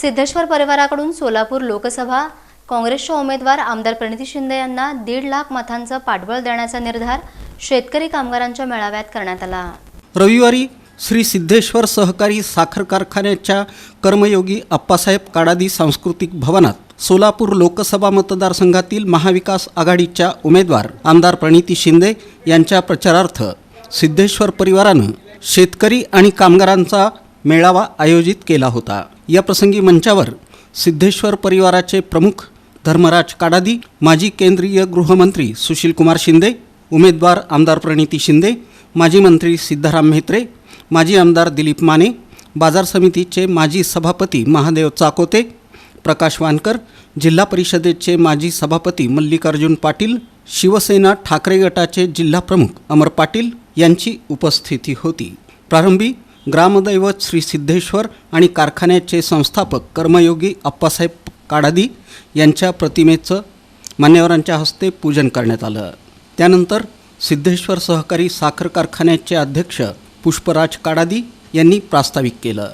सिद्धेश्वर परिवाराकडून सोलापूर लोकसभा काँग्रेसच्या उमेदवार आमदार प्रणिती शिंदे यांना दीड लाख मतांचं पाठबळ देण्याचा निर्धार शेतकरी कामगारांच्या मेळाव्यात करण्यात आला. रविवारी श्री सिद्धेश्वर सहकारी साखर कारखान्याच्या कर्मयोगी अप्पासाहेब काडादी सांस्कृतिक भवनात सोलापूर लोकसभा मतदारसंघातील महाविकास आघाडीच्या उमेदवार आमदार प्रणिती शिंदे यांच्या प्रचारार्थ सिद्धेश्वर परिवारानं शेतकरी आणि कामगारांचा मेळावा आयोजित केला होता. या प्रसंगी मंचावर सिद्धेश्वर परिवाराचे प्रमुख धर्मराज काडादी माजी केंद्रीय गृहमंत्री सुशीलकुमार शिंदे उमेदवार आमदार प्रणिती शिंदे माजी मंत्री सिद्धाराम म्हेत्रे माजी आमदार दिलीप माने बाजार समितीचे माजी सभापती महादेव चाकोते प्रकाश वानकर जिल्हा परिषदेचे माजी सभापती मल्लिकार्जुन पाटील शिवसेना ठाकरे गटाचे जिल्हाप्रमुख अमर पाटील यांची उपस्थिती होती. प्रारंभी ग्रामदैवत श्री सिद्धेश्वर आणि कारखान्याचे संस्थापक कर्मयोगी अप्पासाहेब काडादी यांच्या प्रतिमेचं मान्यवरांच्या हस्ते पूजन करण्यात आलं. त्यानंतर सिद्धेश्वर सहकारी साखर कारखान्याचे अध्यक्ष पुष्पराज काडादी यांनी प्रास्ताविक केलं.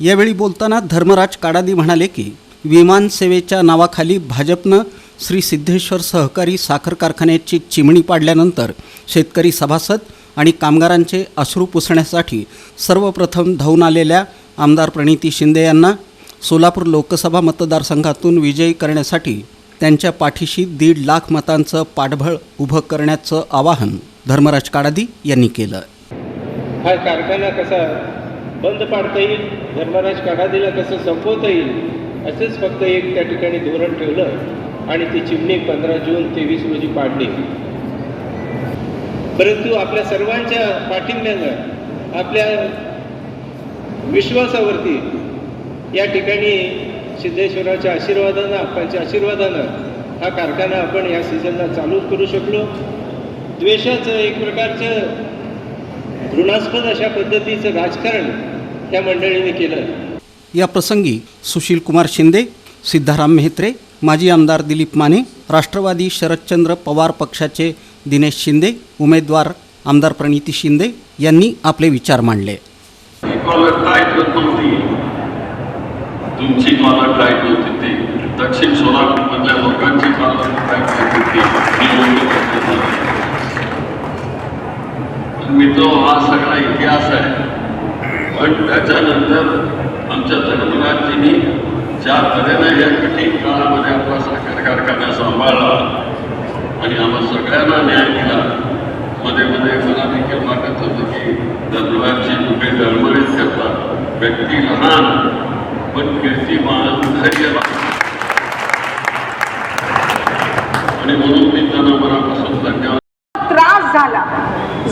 यावेळी बोलताना धर्मराज काडादी म्हणाले की विमान सेवेच्या नावाखाली भाजपनं श्री सिद्धेश्वर सहकारी साखर कारखान्याची चिमणी पाडल्यानंतर शेतकरी सभासद आणि कामगारांचे अश्रू पुसण्यासाठी सर्वप्रथम धावून आलेल्या आमदार प्रणिती शिंदे यांना सोलापूर लोकसभा मतदारसंघातून विजयी करण्यासाठी त्यांच्या पाठीशी दीड लाख मतांचं पाठबळ उभं करण्याचं आवाहन धर्मराज काडादी यांनी केलं. हा कारखाना कसा बंद पाडता येईल? धर्मराज काढादीला कसं संपवता येईल? असंच फक्त एक त्या ठिकाणी धोरण ठेवलं आणि ती चिमणी पंधरा जून तेवीस रोजी पाडली. परंतु आपल्या सर्वांच्या पाठिंब्यानं आपल्या विश्वासावरती या ठिकाणी सिद्धेश्वराच्या आशीर्वादानं आपल्या आशीर्वादानं हा कारखाना आपण या सीझनला चालू करू शकलो. द्वेषाचं एक प्रकारचं घृणास्पद अशा पद्धतीचं राजकारण त्या मंडळीने केलं. या प्रसंगी सुशीलकुमार शिंदे सिद्धाराम मेहत्रे माजी आमदार दिलीप माने राष्ट्रवादी शरदचंद्र पवार पक्षाचे दिनेश शिंदे उमेदवार आमदार प्रणिती शिंदे यांनी आपले विचार मांडले. ही तुमची दक्षिण सोलापूरमधल्या लोकांची मित्र हा सगळा इतिहास आहे. पण त्याच्यानंतर आमच्या धर्मराजींनी ज्या तऱ्हेनं या कठीण काळामध्ये आपला साखर कारखान्याचा कुठे डळमळीत करतात व्यक्ती लहान पण कीर्तिमान धैर्यवान आणि म्हणून मी त्यांना मनापासून धन्यवाद त्रास झाला.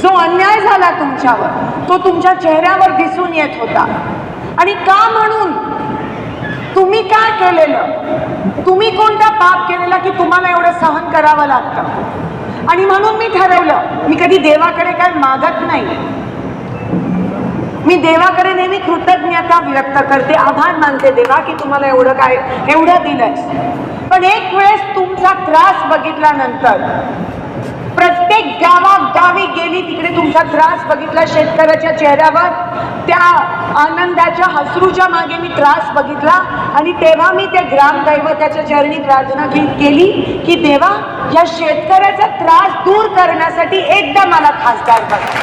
जो अन्याय झाला तुमच्यावर तो तुमच्या चेहऱ्यावर दिसून येत होता. आणि का म्हणून? तुम्ही काय केलेलं? तुम्ही कोणता पाप केलेला की तुम्हाला एवढं सहन करावं लागतं? आणि म्हणून मी ठरवलं मी कधी देवाकडे काय मागत नाही. मी देवाकडे नेहमी कृतज्ञता व्यक्त करते आभार मानते देवा की तुम्हाला एवढं काय एवढं दिलंय. पण एक वेळेस तुमचा त्रास बघितल्यानंतर प्रत्येक गावागावी गेली तिकडे तुमचा त्रास बघितला शेतकऱ्याच्या चेहऱ्यावर त्या आनंदाच्या हसरूच्या मागे मी त्रास बघितला आणि तेव्हा मी ते ग्रामदैवताच्या चरणी प्रार्थना केली की देवा या शेतकऱ्याचा त्रास दूर करण्यासाठी एकदा मला खासदार बघा